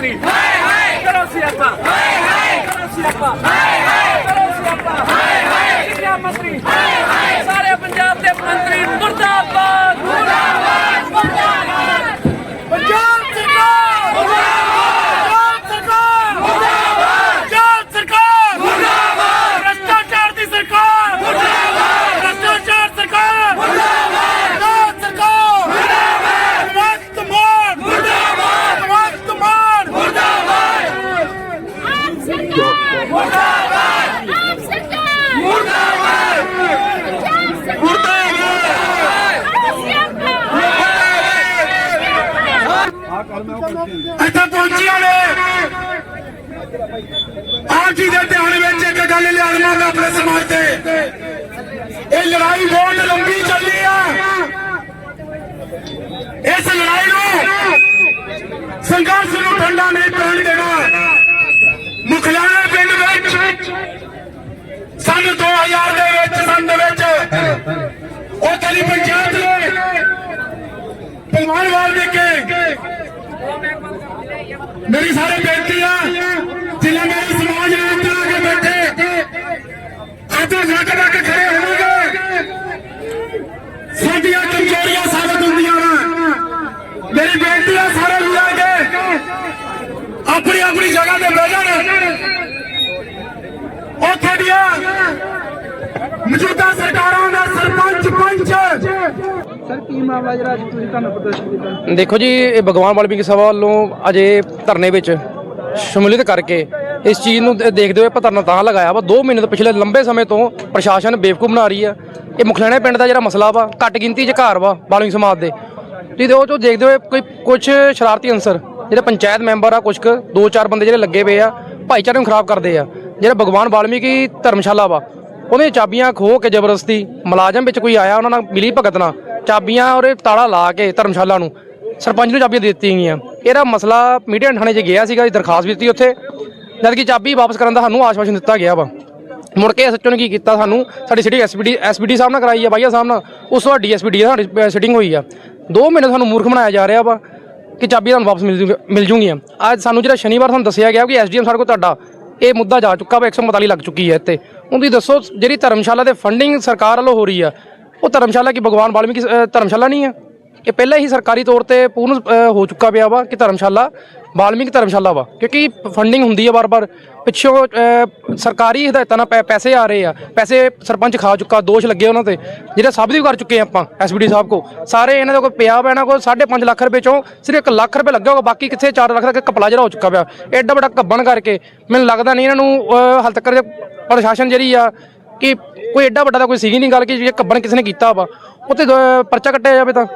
Hey. ਇੱਥੇ ਪਹੁੰਚੀਆਂ ਨੇ ਆਪ ਜੀ ਦੇ ਧਿਆਨ ਵਿੱਚ ਇੱਕ ਗੱਲ ਲਿਆਉਣਾ ਮੈਂ ਆਪਣੇ ਸਮਾਜ ਤੇ। ਇਹ ਲੜਾਈ ਬਹੁਤ ਲੰਬੀ ਚੱਲੀ ਆ। ਇਸ ਲੜਾਈ ਨੂੰ ਸੰਘਰਸ਼ ਨੂੰ ਠੰਡਾ ਨਹੀਂ ਪੈਣ ਦੇਣਾ ਮੁਖਲਾਣਾ ਪਿੰਡ ਵਿੱਚ ਸੰਨ 2000 ਦੇ ਵਿੱਚ ਸੰਨ ਦੇ ਵਿੱਚ ਉੱਥੇ ਦੀ ਪੰਚਾਇਤ ਨੇ ਪਹਿਲਵਾਨ ਦੇ ਕੇ ਮੇਰੀ ਸਾਰੇ ਬੇਨਤੀ ਆ ਜਿਲ੍ਹਾ ਮੇਰੇ ਸਮਾਜ ਨੂੰ ਉੱਤੇ ਆ ਕੇ ਬੈਠੇ ਅੱਜ ਲੱਗ ਲੱਗ ਖੜੇ ਹੋਣਗੇ ਸਾਡੀਆਂ ਕਮਜ਼ੋਰੀਆਂ ਸਾਬਤ ਹੁੰਦੀਆਂ ਨੇ ਮੇਰੀ ਬੇਨਤੀ ਆ ਸਾਰੇ ਮਿਲ ਕੇ ਆਪਣੀ ਆਪਣੀ ਜਗ੍ਹਾ ਤੇ ਬਹਿ ਜਾਣ। ਉੱਥੇ ਦੀਆਂ ਮੌਜੂਦਾ ਸਰਕਾਰਾਂ ਦਾ ਸਰਪੰਚ ਪੰਚ। ਸਰ ਕੀ ਮਾਮਲਾ ਜਿਹੜਾ ਅੱਜ ਤੁਸੀਂ ਤੁਹਾਨੂੰ ਪ੍ਰਦਰਸ਼ਨ ਕੀਤਾ? ਦੇਖੋ ਜੀ ਇਹ ਭਗਵਾਨ ਵਾਲਮੀਕੀ ਸਭਾ ਵੱਲੋਂ ਅਜੇ ਧਰਨੇ ਵਿੱਚ ਸ਼ਮੂਲੀਅਤ ਕਰਕੇ ਇਸ ਚੀਜ਼ ਨੂੰ ਦੇਖਦੇ ਹੋਏ ਆਪਾਂ ਧਰਨਾ ਤਾਂ ਲਗਾਇਆ ਵਾ। 2 ਮਹੀਨੇ ਤੋਂ ਪਿਛਲੇ ਲੰਬੇ ਸਮੇਂ ਤੋਂ ਪ੍ਰਸ਼ਾਸਨ ਬੇਵਕੂਫ ਬਣਾ ਰਹੀ ਆ। ਇਹ ਮੁਖਲਾਣੇ ਪਿੰਡ ਦਾ ਜਿਹੜਾ ਮਸਲਾ ਵਾ ਘੱਟ ਗਿਣਤੀ 'ਚ ਘਰ ਵਾ ਵਾਲਮੀਕੀ ਸਮਾਜ ਦੇ। ਤੇ ਉਹ ਚੋਂ ਦੇਖਦੇ ਹੋਏ ਕੋਈ ਕੁਝ ਸ਼ਰਾਰਤੀ ਅੰਸਰ ਜਿਹੜੇ ਪੰਚਾਇਤ ਮੈਂਬਰ ਆ ਕੁਝ ਕੁ, ਦੋ ਚਾਰ ਬੰਦੇ ਜਿਹੜੇ ਲੱਗੇ ਪਏ ਆ, ਭਾਈਚਾਰੇ ਨੂੰ ਖਰਾਬ ਕਰਦੇ ਆ। ਜਿਹੜਾ ਭਗਵਾਨ ਵਾਲਮੀਕੀ ਧਰਮਸ਼ਾਲਾ ਵਾ ਉਹਦੀਆਂ ਚਾਬੀਆਂ ਖੋਹ ਕੇ ਜ਼ਬਰਦਸਤੀ ਮੁਲਾਜ਼ਮ ਵਿੱਚ ਕੋਈ ਆਇਆ, ਉਹਨਾਂ ਨਾਲ ਮਿਲੀ ਭਗਤ ਨਾਲ, ਚਾਬੀਆਂ ਔਰ ਤਾਲਾ ਲਾ ਕੇ ਧਰਮਸ਼ਾਲਾ ਨੂੰ, ਸਰਪੰਚ ਨੂੰ ਚਾਬੀਆਂ ਦੇ ਦਿੱਤੀਆਂ ਗਈਆਂ। ਇਹਦਾ ਮਸਲਾ ਮੀਡੀਆ ਥਾਣੇ 'ਚ ਗਿਆ ਸੀਗਾ ਜੀ ਦਰਖਾਸਤ ਵੀ ਦਿੱਤੀ ਉੱਥੇ ਜਦ ਕਿ ਚਾਬੀ ਵਾਪਸ ਕਰਨ ਦਾ ਸਾਨੂੰ ਆਸ਼ਵਾਸਨ ਦਿੱਤਾ ਗਿਆ ਵਾ। ਮੁੜ ਕੇ ਐਸਐਚਓ ਨੇ ਕੀ ਕੀਤਾ ਸਾਨੂੰ, ਸਾਡੀ ਸਿਟੀ ਐਸਪੀਡੀ ਐਸਪੀਡੀ ਸਾਹਿਬ ਨਾਲ ਕਰਾਈ ਆ ਬਾਈਆ ਸਾਹਿਬ ਨਾਲ, ਉਸ ਤੋਂ ਬਾਅਦ ਡੀਐਸਪੀਡੀ ਸਾਡੀ ਸਿਟਿੰਗ ਹੋਈ ਆ। 2 ਮਹੀਨੇ ਸਾਨੂੰ ਮੂਰਖ ਬਣਾਇਆ ਜਾ ਰਿਹਾ ਵਾ। ਕਿ ਚਾਬੀ ਤੁਹਾਨੂੰ ਵਾਪਸ ਮਿਲ ਜੂ ਮਿਲ ਜੂਗੀਆਂ ਅੱਜ ਸਾਨੂੰ ਜਿਹੜਾ ਸ਼ਨੀਵਾਰ ਤੁਹਾਨੂੰ ਦੱਸਿਆ ਗਿਆ ਕਿ ਐਸਡੀਐਮ ਸਾਡੇ ਕੋਲ ਤੁਹਾਡਾ ਇਹ ਮੁੱਦਾ ਜਾ ਚੁੱਕਾ ਵਾ 145 ਲੱਗ ਚੁੱਕੀ ਹੈ ਇੱਥੇ। ਉਹਦੀ ਦੱਸੋ, ਜਿਹੜੀ ਧਰਮਸ਼ਾਲਾ ਤੇ ਫੰਡਿੰਗ ਸਰਕਾਰ ਵੱਲੋਂ ਹੋ ਰਹੀ ਆ, ਉਹ ਧਰਮਸ਼ਾਲਾ ਕੀ ਭਗਵਾਨ ਵਾਲਮੀਕੀ ਧਰਮਸ਼ਾਲਾ ਨਹੀਂ ਹੈ ਇਹ ਪਹਿਲਾਂ ਹੀ ਸਰਕਾਰੀ ਤੌਰ ਤੇ ਪੂਰਨ ਹੋ ਚੁੱਕਾ ਪਿਆ ਵਾ ਕਿ ਧਰਮਸ਼ਾਲਾ ਵਾਲਮੀਕ ਧਰਮਸ਼ਾਲਾ ਵਾ, ਕਿਉਂਕਿ ਫੰਡਿੰਗ ਹੁੰਦੀ ਆ ਵਾਰ ਵਾਰ ਪਿੱਛੋਂ ਸਰਕਾਰੀ ਹਦਾਇਤਾਂ ਨਾਲ ਪੈ- ਪੈਸੇ ਆ ਰਹੇ ਆ। ਪੈਸੇ ਸਰਪੰਚ ਖਾ ਚੁੱਕਾ, ਦੋਸ਼ ਲੱਗੇ ਉਹਨਾਂ ਤੇ, ਜਿਹੜਾ ਸਭ ਦੀ ਕਰ ਚੁੱਕੇ ਆ ਆਪਾਂ ਐਸਬੀਡੀ ਸਾਹਿਬ ਕੋ। ਸਾਰੇ ਇਹਨਾਂ ਦਾ ਕੋਈ ਪਿਆ ਵਾ, ਇਹਨਾਂ ਕੋਲ 5.5 ਲੱਖ ਰੁਪਏ ਚੋਂ ਸਿਰਫ 1 ਲੱਖ ਰੁਪਏ ਲੱਗਾ ਹੋਗਾ, ਬਾਕੀ ਕਿੱਥੇ 4 ਲੱਖ ਦਾ ਕਪਲਾ ਜਿਹੜਾ ਹੋ ਚੁੱਕਾ ਪਿਆ। ਐਡਾ ਵੱਡਾ ਕੱਬਣ ਕਰਕੇ, ਮੈਨੂੰ ਲੱਗਦਾ ਨਹੀਂ ਇਹਨਾਂ ਨੂੰ ਹਾਲ ਤੱਕ ਪ੍ਰਸ਼ਾਸਨ ਜਿਹੜੀ ਆ, ਕਿ ਕੋਈ ਐਡਾ ਵੱਡਾ ਤਾਂ ਕੋਈ ਸੀਗੀ ਨਹੀਂ ਗੱਲ, ਕਿ ਜੇ ਕੱਬਣ ਕਿਸੇ ਨੇ ਕੀਤਾ ਵਾ। ਉੱਤੇ ਦ- ਪਰਚਾ ਕੱਟਿਆ ਜਾਵੇ ਤਾਂ।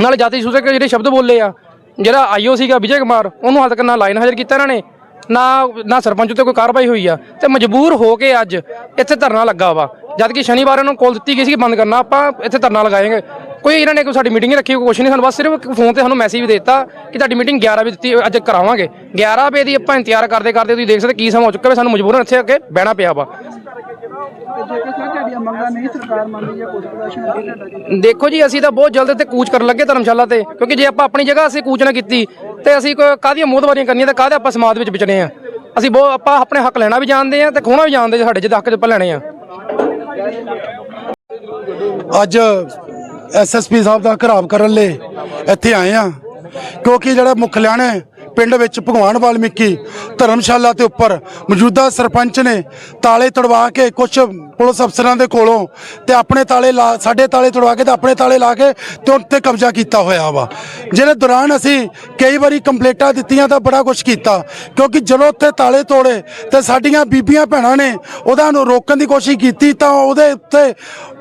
ਨਾਲੇ ਜਾਤੀ ਸੂਚਕ ਜਿਹੜੇ ਸ਼ਬਦ ਬੋਲੇ ਆ ਜਿਹੜਾ ਆਈਓ ਸੀਗਾ ਵਿਜੇ ਕੁਮਾਰ, ਉਹਨੂੰ ਹਾਲ ਤੱਕ ਨਾ ਲਾਈਨ ਹਾਜ਼ਰ ਕੀਤਾ ਇਹਨਾਂ ਨੇ, ਨਾ ਨਾ ਸਰਪੰਚ ਉੱਤੇ ਕੋਈ ਕਾਰਵਾਈ ਹੋਈ ਆ। ਤੇ ਮਜਬੂਰ ਹੋ ਕੇ ਅੱਜ ਇੱਥੇ ਧਰਨਾ ਲੱਗਾ ਵਾ। ਜਦ ਕਿ ਸ਼ਨੀਵਾਰ ਇਹਨਾਂ ਨੂੰ ਕਾਲ ਦਿੱਤੀ ਗਈ ਸੀ ਕਿ ਬੰਦ ਕਰਨਾ, ਆਪਾਂ ਇੱਥੇ ਧਰਨਾ ਲਗਾਏਗੇ। ਕੋਈ ਇਹਨਾਂ ਨੇ ਕੋਈ ਸਾਡੀ ਮੀਟਿੰਗ ਰੱਖੀ, ਕੋਈ ਕੁਛ ਨਹੀਂ, ਸਾਨੂੰ ਬਸ ਸਿਰਫ ਫੋਨ ਤੇ ਸਾਨੂੰ ਮੈਸੇਜ ਦੇ ਦਿੱਤਾ ਕਿ ਤੁਹਾਡੀ ਮੀਟਿੰਗ 11 ਵਜੇ ਦਿੱਤੀ, ਅੱਜ ਕਰਾਵਾਂਗੇ। 11 ਵਜੇ ਦੀ ਆਪਾਂ ਇੰਤਜ਼ਾਰ ਕਰਦੇ ਕਰਦੇ ਤੁਸੀਂ ਦੇਖ ਸਕਦੇ ਕੀ ਸਮਾਂ ਹੋ ਚੁੱਕਾ ਵਾ, ਸਾਨੂੰ ਮਜਬੂਰਨ ਇੱਥੇ ਅੱਗੇ ਬਹਿਣਾ ਪਿਆ ਵਾ। ਜੇਕਰ ਸਰ ਤੁਹਾਡੀਆਂ ਮੰਗਾਂ ਨਹੀਂ ਸਰਕਾਰ ਮੰਨਦੀ ਜਾਂ ਕੁਝ ਪ੍ਰਦਰਸ਼ਨ ਅੱਗੇ ਤੁਹਾਡਾ ਕੀ ਦੇਖੋ ਜੀ, ਅਸੀਂ ਤਾਂ ਬਹੁਤ ਜਲਦ ਇੱਥੇ ਕੂਚ ਕਰਨ ਲੱਗੇ ਧਰਮਸ਼ਾਲਾ ਤੇ, ਕਿਉਂਕਿ ਜੇ ਆਪਾਂ ਆਪਣੀ ਜਗ੍ਹਾ ਅਸੀਂ ਕੂਚ ਨਾ ਕੀਤੀ, ਤੇ ਅਸੀਂ ਕੋਈ ਕਾਹਦੀਆਂ ਮੋਹਦਵਾਰੀਆਂ ਕਰਨੀਆਂ ਤੇ ਕਾਹਦੇ ਆਪਾਂ ਸਮਾਜ ਵਿੱਚ ਵਿਚਣੇ ਆ? ਅਸੀਂ ਬਹੁਤ ਆਪਾਂ ਆਪਣੇ ਹੱਕ ਲੈਣਾ ਵੀ ਜਾਣਦੇ ਆ ਤੇ ਖੋਣਾ ਵੀ ਜਾਣਦੇ ਜੇ ਸਾਡੇ, ਜਿਹਦੇ ਹੱਕ ਚ ਆਪਾਂ ਲੈਣੇ ਆ। ਅੱਜ ਐਸਐਸਪੀ ਸਾਹਿਬ ਦਾ ਘਰਾਵ ਕਰਨ ਲਈ ਇੱਥੇ ਆਏ ਆ, ਕਿਉਂਕਿ ਜਿਹੜਾ ਮੁੱਖ ਮੁਖਲਿਆਣੇ ਪਿੰਡ ਵਿੱਚ ਭਗਵਾਨ ਵਾਲਮੀਕੀ ਧਰਮਸ਼ਾਲਾ ਦੇ ਉੱਪਰ ਮੌਜੂਦਾ ਸਰਪੰਚ ਨੇ ਤਾਲੇ ਤੜਵਾ ਕੇ ਕੁਝ ਪੁਲਿਸ ਅਫਸਰਾਂ ਦੇ ਕੋਲੋਂ ਤੇ ਆਪਣੇ ਤਾਲੇ ਲਾ, ਸਾਡੇ ਤਾਲੇ ਤੜਵਾ ਕੇ ਤੇ ਆਪਣੇ ਤਾਲੇ ਲਾ ਕੇ ਤੇ ਉੱਤੇ ਕਬਜ਼ਾ ਕੀਤਾ ਹੋਇਆ ਵਾ। ਜਿਹਦੇ ਦੌਰਾਨ ਅਸੀਂ ਕਈ ਵਾਰੀ ਕੰਪਲੇਂਟਾਂ ਦਿੱਤੀਆਂ ਤਾਂ ਬੜਾ ਕੁਝ ਕੀਤਾ, ਕਿਉਂਕਿ ਜਦੋਂ ਉੱਥੇ ਤਾਲੇ ਤੋੜੇ ਤੇ ਸਾਡੀਆਂ ਬੀਬੀਆਂ ਭੈਣਾਂ ਨੇ ਉਹਦਾ ਨੂੰ ਰੋਕਣ ਦੀ ਕੋਸ਼ਿਸ਼ ਕੀਤੀ ਤਾਂ ਉਹਦੇ ਉੱਤੇ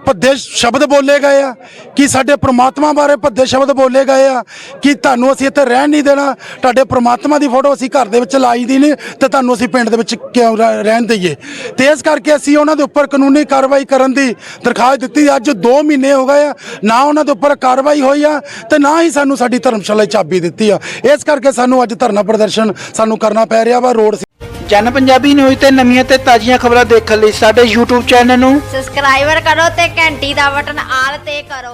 ਭੱਦੇ ਸ਼ਬਦ ਬੋਲੇ ਗਏ ਆ, ਕਿ ਸਾਡੇ ਪ੍ਰਮਾਤਮਾ ਬਾਰੇ ਭੱਦੇ ਸ਼ਬਦ ਬੋਲੇ ਗਏ ਆ, ਕਿ ਤੁਹਾਨੂੰ ਅਸੀਂ ਇੱਥੇ ਰਹਿਣ ਨਹੀਂ ਦੇਣਾ, ਤੁਹਾਡੇ ਪ੍ਰਮਾਤਮਾ ਦੀ ਫੋਟੋ ਅਸੀਂ ਘਰ ਦੇ ਵਿੱਚ ਲਾਈ ਦੀ ਨਹੀਂ ਤੇ ਤੁਹਾਨੂੰ ਅਸੀਂ ਪਿੰਡ ਦੇ ਵਿੱਚ ਕਿਉਂ ਰਹਿ- ਰਹਿਣ ਦਈਏ। ਤੇ ਇਸ ਕਰਕੇ ਅਸੀਂ ਉਹਨਾਂ ਦੇ ਉੱਪਰ ਕਾਨੂੰਨੀ ਕਾਰਵਾਈ ਕਰਨ ਦੀ ਦਰਖਾਸਤ ਦਿੱਤੀ। ਅੱਜ 2 ਮਹੀਨੇ ਹੋ ਗਏ ਆ ਨਾ ਉਹਨਾਂ ਦੇ ਉੱਪਰ ਕਾਰਵਾਈ ਹੋਈ ਆ ਤੇ ਨਾ ਹੀ ਸਾਨੂੰ ਸਾਡੀ ਧਰਮਸ਼ਾਲਾ ਚਾਬੀ ਦਿੱਤੀ ਆ। ਇਸ ਕਰਕੇ ਸਾਨੂੰ ਅੱਜ ਧਰਨਾ ਪ੍ਰਦਰਸ਼ਨ ਸਾਨੂੰ ਕਰਨਾ ਪੈ ਰਿਹਾ ਵਾ ਰੋਡ ਜਨ ਪੰਜਾਬੀ ਨਿਊਜ਼ ਤੇ ਨਵੀਆਂ ਤੇ ਤਾਜ਼ੀਆਂ ਖਬਰਾਂ ਦੇਖਣ ਲਈ ਸਾਡੇ YouTube ਚੈਨਲ ਨੂੰ ਸਬਸਕ੍ਰਾਈਬਰ ਕਰੋ ਤੇ ਘੰਟੀ ਦਾ ਬਟਨ ਆਲ ਤੇ ਕਰੋ।